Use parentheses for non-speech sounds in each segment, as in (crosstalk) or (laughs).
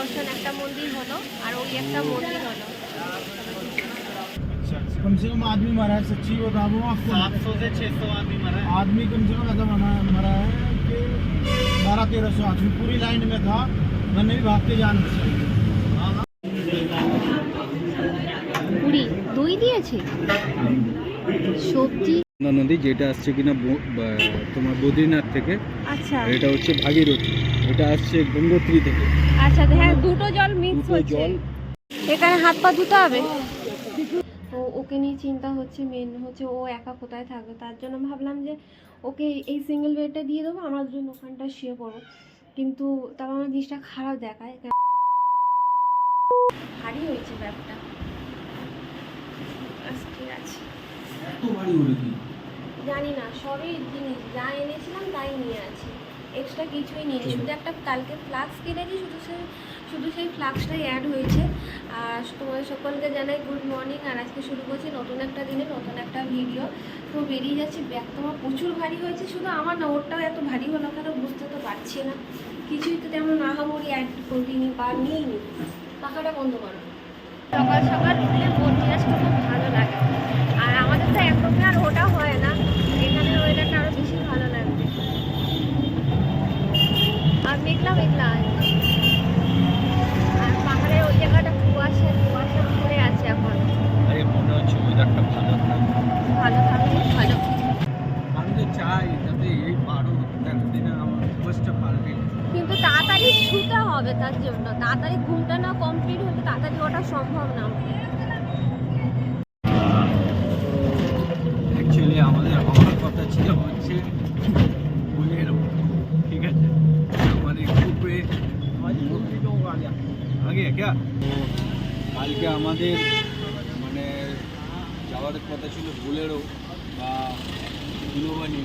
দর্শন একটা মন্দির হলো আর ওই একটা মন্দির হলো कम से कम आदमी मरा है सच्ची बताओ आपको सात सौ से छह सौ आदमी मरा है आदमी कम से कम ऐसा मरा मरा है कि बारह तेरह सौ आदमी पूरी लाइन में था मैंने भी भाग के जान बचाई পুরি দই দিয়েছে সবজি গঙ্গা নদী যেটা আসছে কিনা ব- বা- তোমার বদ্রীনাথ থেকে আচ্ছা। এটা হচ্ছে ভাগীরথী। এটা আসছে গঙ্গোত্রী থেকে। আচ্ছা হ্যাঁ দুটো জল মিক্স হচ্ছে। জল। এখানে হাত পা ধুতে হবে? তো ওকে নিয়ে চিন্তা হচ্ছে মেন হচ্ছে ও একা কোথায় থাকবে? তার জন্য ভাবলাম যে ওকে এই সিঙ্গেল বেডটা দিয়ে দেবো আমরা দুজন ওখানটা শুয়ে পড়ব কিন্তু তারপর আমার জিনিসটা খারাপ দেখায় কেন- ভারী হয়েছে ব্যাগটা আচ্ছা, ঠিক আছে। জানি না সবই জিনিস যা এনেছিলাম তাই নিয়ে আছি। এক্সট্রা কিছুই নিয়ে শুধু একটা কালকে ফ্লাক্স কিনেছি শুধু সেই শুধু সেই ফ্লাক্সটাই অ্যাড হয়েছে। আর তোমাদের সকলকে জানাই গুড মর্নিং আর আজকে শুরু করছি নতুন একটা দিনে নতুন একটা ভিডিও তো বেরিয়ে যাচ্ছে ব্যাগ তো আমার প্রচুর ভারী হয়েছে শুধু আমার না ওরটাও এত ভারী হলো কেন বুঝতে তো পারছি না। কিছুই তো তেমন আহামরি অ্যাড করিনি বা নিইনি। পাখাটা বন্ধ করো। সকাল সকাল উঠলে মন মেজাজটা খুব ভালো লাগে আর আমাদের তো একদমই আর ওটা হয় না এখানে ওয়েদারটা আরও বেশি ভালো লাগবে আর মেঘলা মেঘলা আর পাহাড়ের ওই জায়গাটা কুয়াশা কুয়াশা পড়ে আছে এখন আরে মনে হচ্ছে ওয়েদারটা ভালো থাকবে ভালো থাকলে ভালো আমি তো চাই যাতে এই বারো তেরো দিনে আমার অবস্থা পাল্টে যায়। কিন্তু তাড়াতাড়ি তার জন্য। তাড়াতাড়ি ঘুমটা না কমপ্লিট হলে তাড়াতাড়ি ওটা সম্ভব না অ্যাকচুয়ালি আমাদের কথা ছিল হচ্ছে ঠিক আছে? গ্রুপে আগে ক্যা তো কালকে আমাদের মানে যাওয়ার কথা ছিল বুলেরো বা দুলোবানি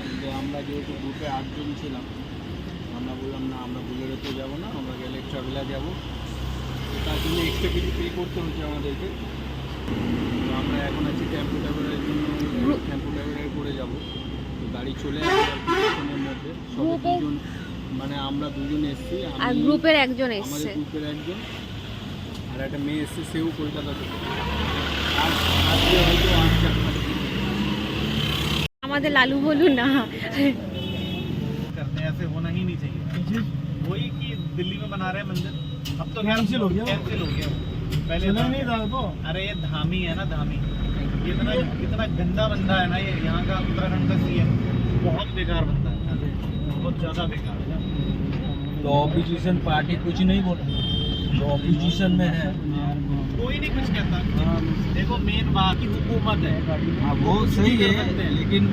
কিন্তু আমরা যেহেতু গ্রুপে আটজন ছিলাম আমরা বললাম না আমরা বুলেরোতে যাব না আমরা গেলে ট্রাভেলার যাব। তো তার জন্য এক্সট্রা কিছু পে করতে হচ্ছে আমাদেরকে। তো আমরা এখন আছি টেম্পো ড্রাইভারের জন্য টেম্পো ড্রাইভারে করে যাব। তো গাড়ি চলে আসবে মধ্যে। সব দুজন মানে আমরা দুজন এসেছি আর গ্রুপের একজন এসছে। গ্রুপের একজন আর একটা মেয়ে এসছে সেও কলকাতা থেকে। আজকে হয়তো আমাদের লালু বলুন না। वही कि दिल्ली में बना रहे हैं मंदिर। अब तो Cancel हो गया। कैंसिल हो गया। पहले नहीं था तो। अरे ये धामी है ना धामी। ये इतना इतना गंदा बंदा है ना ये। यहाँ का उत्तराखंड का सीएम बहुत बेकार बंदा है। बहुत ज़्यादा बेकार है। तो ऑपोजिशन पार्टी कुछ नहीं बोल। जो ऑपोजिशन में है। कोई नहीं कुछ कहता। देखो मेन वहाँ की हुकूमत है हाँ वो सही है लेकिन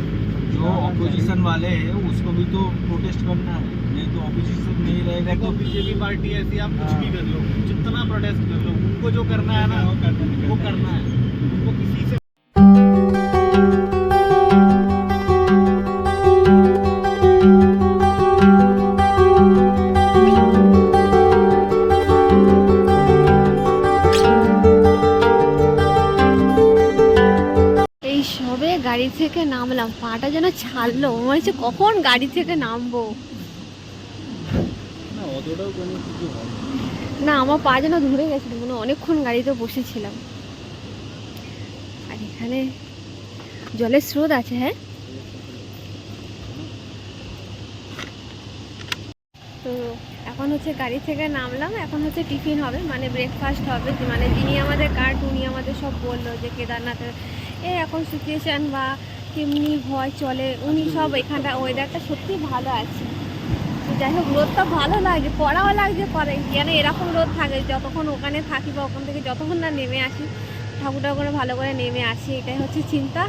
जो ऑपोजिशन वाले हैं उसको भी तो प्रोटेस्ट करना है। नहीं तो ऑपोजिशन नहीं रहेगा तो बीजेपी पार्टी ऐसी आप कुछ भी कर लो जितना प्रोटेस्ट कर लो उनको जो करना है ना वो करना है। उनको किसी से নামলাম পাটা যেন ছাড়লো। মনে হচ্ছে কখন গাড়ি থেকে নামবো। না আমার পা যেন ধরে গেছিল মনে অনেকক্ষণ গাড়িতে বসেছিলাম। আর এখানে জলের স্রোত আছে হ্যাঁ? তো এখন হচ্ছে গাড়ি থেকে নামলাম এখন হচ্ছে টিফিন হবে মানে ব্রেকফাস্ট হবে। মানে যিনি আমাদের গার্ড উনি আমাদের সব বলল যে কেদারনাথের এ এখন সিচুয়েশান বা কেমনি হয়, চলে, উনি সব এখানটা ওয়েদারটা সত্যি ভালো আছে। যাই হোক রোদটা ভালো লাগছে পড়াও লাগছে পরে যেন এরকম রোদ থাকে, যতক্ষণ ওখানে থাকি বা ওখান থেকে যতক্ষণ না নেমে আসি ঠাকুর ঠাকুরে ভালো করে নেমে আসি, এটাই হচ্ছে চিন্তা।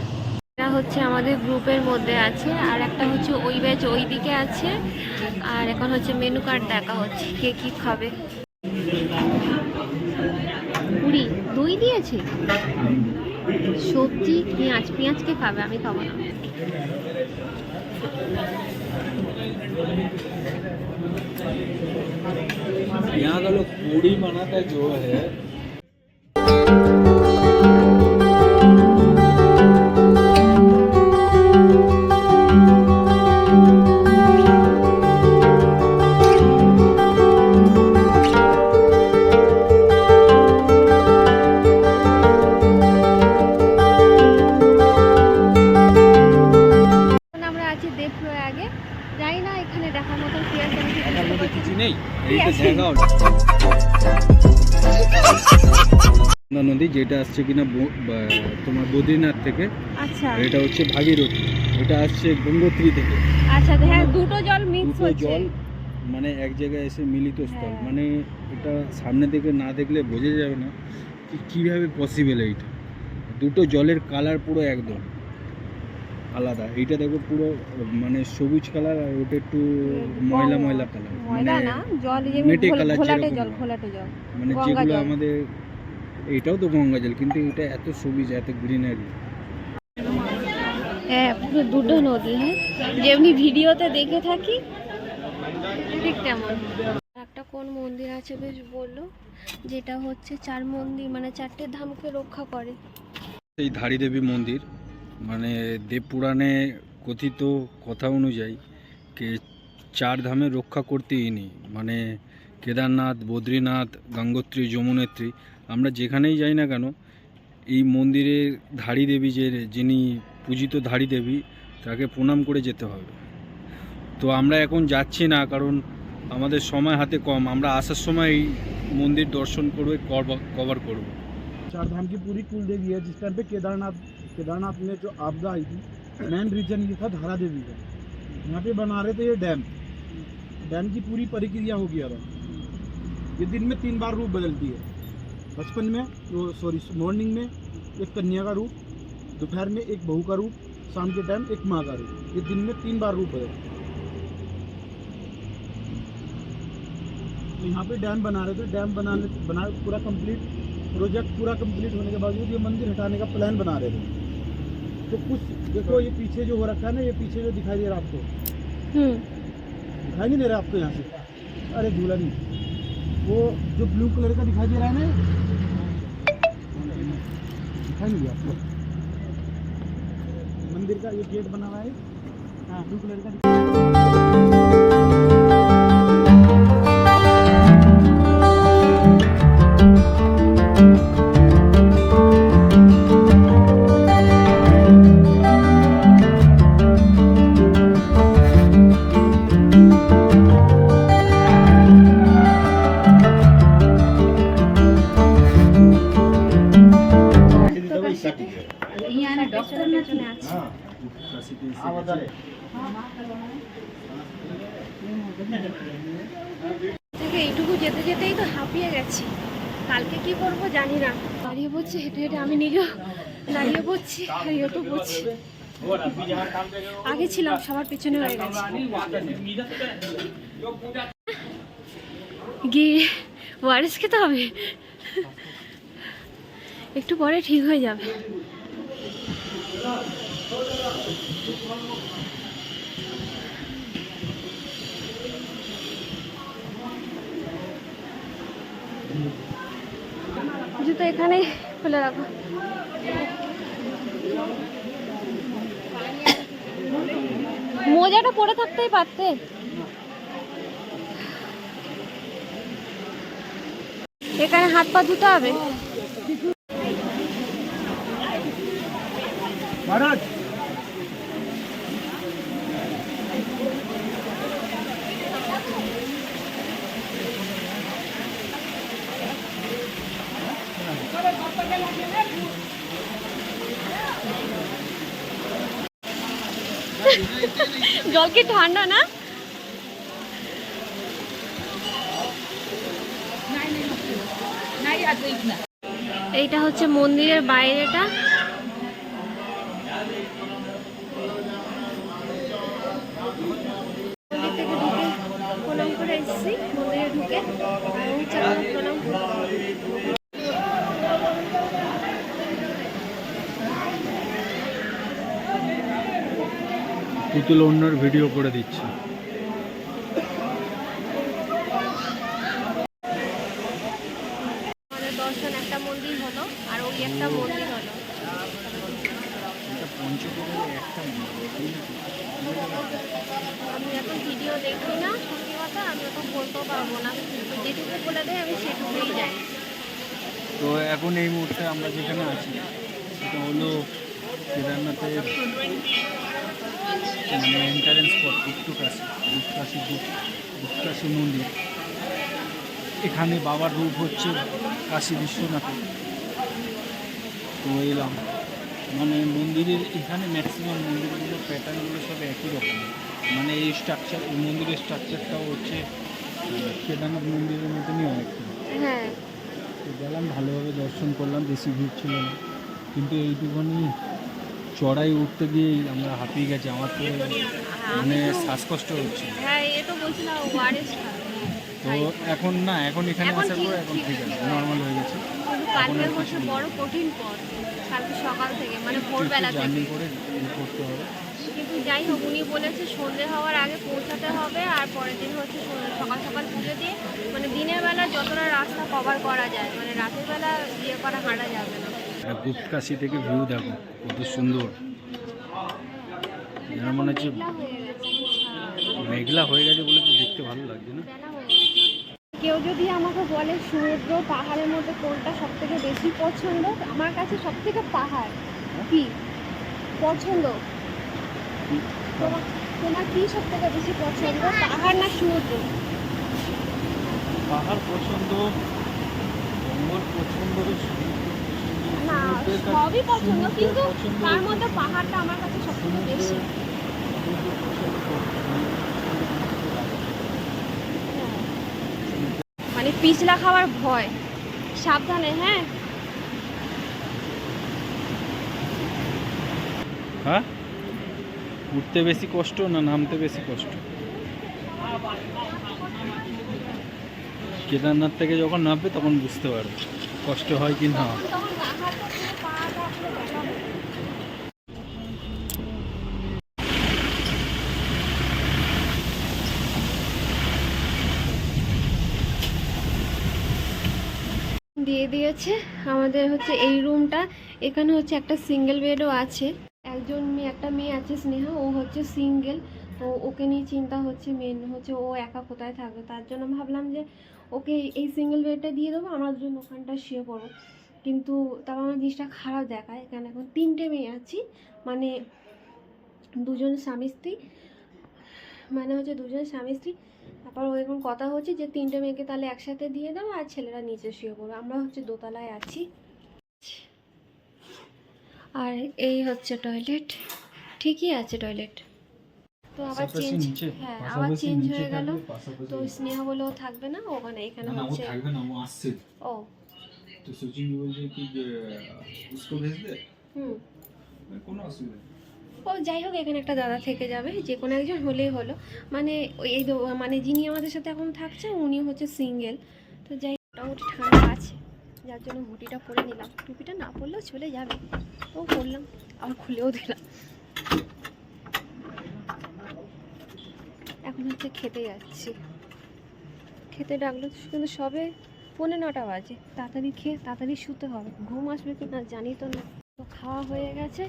এটা হচ্ছে আমাদের গ্রুপের মধ্যে আছে, আর একটা হচ্ছে ওই ব্যাচ ওই দিকে আছে, আর এখন হচ্ছে মেনু কার্ড দেখা হচ্ছে, কে কি খাবে। পুরি, দই দিয়েছে? সবজি পেঁয়াজ পেঁয়াজ কে খাবে আমি খাবো না यहाँ का लोग पूड़ी बनाता जो है (laughs) নদী যেটা আসছে কিনা ব- বা- তোমার বদ্রীনাথ থেকে আচ্ছা। এটা হচ্ছে ভাগীরথী। এটা আসছে গঙ্গোত্রী থেকে। আচ্ছা হ্যাঁ দুটো জল মিক্স হচ্ছে। জল মানে এক জায়গায় এসে মিলিত স্থল। হ্যাঁ। মানে এটা সামনে থেকে না দেখলে বোঝা যাবে না কীভাবে পসিবল এইটা। দুটো জলের কালার পুরো একদম। আলাদা। এইটা দেখো পুরো মানে সবুজ কালার আর ওটা একটু ময়লা ময়লা কালার মানে ময়লা না জল যে মেটে ঘোল- colour ঘোলাটে জল ঘোলাটে জল। মানে যেগুলো আমাদের এটাও তো গঙ্গা জল কিন্তু এটা এত সবুজ এত গ্রিনারি হ্যাঁ পুরো দুটো নদী হ্যাঁ? যেমনি ভিডিওতে দেখে থাকি ঠিক তেমন। একটা কোন মন্দির আছে বেশ বলল যেটা হচ্ছে চার মন্দির মানে চারটে ধামকে রক্ষা করে। এই ধারী দেবী মন্দির। মানে দেবপুরাণে কথিত কথা অনুযায়ী কে চার ধামে রক্ষা করতে ইনি মানে কেদারনাথ বদ্রীনাথ গঙ্গোত্রী যমুনেত্রী আমরা যেখানেই যাই না কেন এই মন্দিরের ধারী দেবী যে যিনি পূজিত ধারী দেবী তাকে প্রণাম করে যেতে হবে তো আমরা এখন যাচ্ছি না কারণ আমাদের সময় হাতে কম আমরা আসার সময় এই মন্দির দর্শন করবে কভার করব चार धाम की पूरी कुल देवी है जिस टाइम पे केदारनाथ केदारनाथ में जो आपदा आई थी मेन रीजन ये था धारा देवी का। यहाँ पे बना रहे थे ये डैम डैम की पूरी प्रक्रिया हो गया था ये दिन में तीन बार रूप बदलती है। बचपन में, वो सॉरी मॉर्निंग में एक कन्या का रूप, दोपहर में एक बहू का रूप, शाम के टाइम एक माँ का रूप। ये दिन में तीन बार रूप बदलती है। तो यहाँ पे डैम बना रहे थे। डैम बनाने, बना, पूरा कंप्लीट प्रोजेक्ट पूरा कंप्लीट होने के बावजूद ये मंदिर हटाने का प्लान बना रहे थे। तो कुछ देखो ये पीछे जो हो रखा है ना ये पीछे जो दिखाई दे रहा आपको। दिखाई नहीं दे रहा आपको यहाँ से। अरे झूला नहीं। वो जो ब्लू कलर का दिखाई दे रहा है ना दिखाई नहीं दिया आपको। मंदिर का ये गेट बना हुआ है। हाँ ब्लू कलर का থেকে এইটুকু যেতে যেতেই তো হাঁপিয়ে গেছি। কালকে কি করব জানি না। দাঁড়িয়ে পড়ছি হেঁটে হেঁটে আমি নিজেও দাঁড়িয়ে পড়ছি আর ইয়ে তো পড়ছি। আগে ছিলাম সবার পিছনে হয়ে গেছে। গিয়ে ওয়ারেস খেতে হবে। একটু পরে ঠিক হয়ে যাবে। জুতো এখানে খুলে রাখো। মোজাটা পরে থাকতেই পারতে। এখানে হাত পা ধুতে হবে। মহারাজ জল কি ঠান্ডা না। এইটা হচ্ছে মন্দিরের বাইরেটা। করে মন্দিরে ঢুকে প্রণাম পুতুল অন্যর ভিডিও করে দিচ্ছে আমাদের দর্শন একটা মন্দির হলো আর ওই একটা মন্দির হলো আমি এখন ভিডিও দেখি না সত্যি কথা আমি এখন বলতেও পারব না যেটুকু বলে দেয় আমি সেটুকুই জানি তো এখন এই মুহূর্তে আমরা যেখানে আছি হলো কেদারনাথের মানে এন্টারেন্স স্পট গুপ্ত কাশি গুপ্ত মন্দির। এখানে বাবার রূপ হচ্ছে কাশী বিশ্বনাথ তো এলাম। মানে মন্দিরের এখানে ম্যাক্সিমাম মন্দিরগুলো প্যাটার্নগুলো সব একই রকম। মানে এই স্ট্রাকচার এই মন্দিরের স্ট্রাকচারটাও হচ্ছে কেদারনাথ মন্দিরের মতনই অনেকটা হ্যাঁ। গেলাম ভালোভাবে দর্শন করলাম বেশি ভিড় ছিল না। কিন্তু এইটুখানি চড়াই উঠতে গিয়েই আমরা হাঁপিয়ে গেছি। আমার তো মানে শ্বাসকষ্ট হচ্ছে। হ্যাঁ তো এখন না এখন এখানে আসার পর এখন ঠিক আছে নর্মাল হয়ে গেছে। কালকে হচ্ছে বড় কঠিন পথ। কালকে সকাল থেকে মানে ভোরবেলা থেকে। করে করতে হবে। কিন্তু যাই হোক উনি বলেছে সন্ধে হওয়ার আগে পৌঁছাতে হবে আর পরের দিন হচ্ছে সকাল সকাল পুজো দিয়ে মানে দিনের বেলা যতটা রাস্তা কভার করা যায় মানে রাতের বেলা ইয়ে করা হাঁটা যাবে না। গুপ্তকাশি থেকে ভিউ দেখো কত সুন্দর। যেন মনে হচ্ছে মেঘলা হয়ে গেছে। বলে তো দেখতে ভালো লাগছে না। কেউ যদি আমাকে বলে সমুদ্র পাহাড়ের মধ্যে কোনটা সব থেকে বেশি পছন্দ আমার কাছে সব থেকে পাহাড়। কি? পছন্দ? তোমার তোমার কি সব থেকে বেশি পছন্দ পাহাড় না সমুদ্র? পাহাড় পছন্দ জঙ্গল পছন্দ সবই পছন্দ, কিন্তু তার মধ্যে পাহাড়টা আমার কাছে সব থেকে বেশি। মানে পিছলা খাওয়ার ভয়। সাবধানে হ্যাঁ? হ্যাঁ? উঠতে বেশি কষ্ট না নামতে বেশি কষ্ট? কেদারনাথ থেকে যখন নামবে, তখন বুঝতে পারবে। কষ্ট হয় কি না। দিয়ে দিয়েছে। আমাদের হচ্ছে এই রুমটা। এখানে হচ্ছে একটা সিঙ্গেল বেডও আছে। একজন মেয়ে, একটা মেয়ে আছে স্নেহা, ও হচ্ছে সিঙ্গেল তো ওকে নিয়ে চিন্তা হচ্ছে মেন হচ্ছে ও একা কোথায় থাকবে? তার জন্য ভাবলাম যে, ওকে এই সিঙ্গেল বেডটা দিয়ে দেবো, আমরা দুজন ওখানটা শুয়ে পড়ো। কিন্তু তারপর আমার জিনিসটা খারাপ দেখায় এখানে এখন তিনটে মেয়ে আছি মানে দুজন স্বামী স্ত্রী মানে হচ্ছে দুজন স্বামী স্ত্রী। তারপর এখন কথা হচ্ছে যে, তিনটে মেয়েকে তাহলে একসাথে দিয়ে দেবো আর ছেলেরা নিচে শুয়ে পড়বে আমরা হচ্ছে দোতলায় আছি। আর এই হচ্ছে টয়লেট ঠিকই আছে টয়লেট তো আবার চেঞ্জ হ্যাঁ আবার চেঞ্জ হয়ে গেল। তো স্নেহা বলেও থাকবে না ওখানে এখানে হচ্ছে থাকবে না, ও আসছে। ও। তো সচিন বলছে কি যে উসকো ভেজ দে হুম কোনো অসুবিধা ও যাই হোক এখানে একটা দাদা থেকে যাবে যে কোনো একজন হলেই হলো। মানে এই মানে যিনি আমাদের সাথে এখন থাকছে উনি হচ্ছে সিঙ্গেল তো যাই মোটামুটি ঠান্ডা আছে যার জন্য হুডিটা পরে নিলাম। টুপিটা না পরলেও চলে যাবে। ও পরলাম আবার খুলেও দিলাম। এখন হচ্ছে খেতে যাচ্ছি। খেতে ডাকলো, কিন্তু সবে পৌনে নটা বাজে। তাড়াতাড়ি খেয়ে তাড়াতাড়ি শুতে হবে। ঘুম আসবে কি না জানি তো না। তো খাওয়া হয়ে গেছে।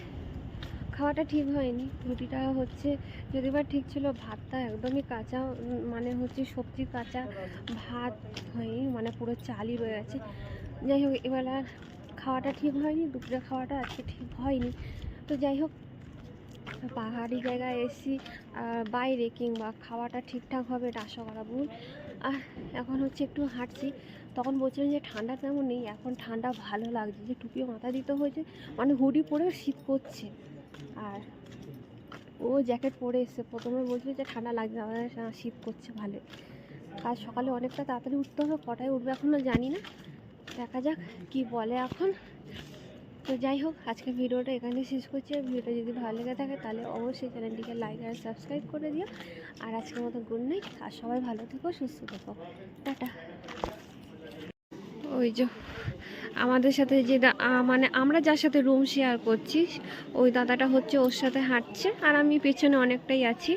খাওয়াটা ঠিক হয়নি। রুটিটা হচ্ছে যদি বা ঠিক ছিল ভাতটা একদমই কাঁচা মানে হচ্ছে সবজি কাঁচা ভাত হয়নি মানে পুরো চালই রয়ে আছে যাই হোক, এবার আর খাওয়াটা ঠিক হয়নি দুপুরে খাওয়াটা আজকে ঠিক হয়নি। তো যাই হোক পাহাড়ি জায়গায় এসি বাইরে কিংবা খাওয়াটা ঠিকঠাক হবে এটা আশা করা ভুল। আর এখন হচ্ছে একটু হাঁটছি, তখন বলছিলেন যে ঠান্ডা তেমন নেই, এখন ঠান্ডা ভালো লাগছে, যে টুপিও মাথা দিতে হয়েছে মানে হুডি পরেও শীত করছে। আর ও জ্যাকেট পরে এসছে, প্রথমে বলছিল যে ঠান্ডা লাগছে আমাদের শীত করছে ভালো কাল সকালে অনেকটা তাড়াতাড়ি উঠতে হবে, কটায় উঠবে এখনও জানি না। দেখা যাক কি বলে এখন। তো যাই হোক, আজকে ভিডিওটা এখানে শেষ করছি। ভিডিওটা যদি ভালো লেগে থাকে, তাহলে অবশ্যই চ্যানেলটিকে লাইক আর সাবস্ক্রাইব করে দিও। আর আজকের মতো গুড নাইট আর সবাই ভালো থেকো, সুস্থ থেকো। টাটা। ওই যে, আমাদের সাথে যে মানে আমরা যার সাথে রুম শেয়ার করছি, ওই দাদাটা হচ্ছে ওর সাথে হাঁটছে। আর আমি পেছনে অনেকটাই আছি।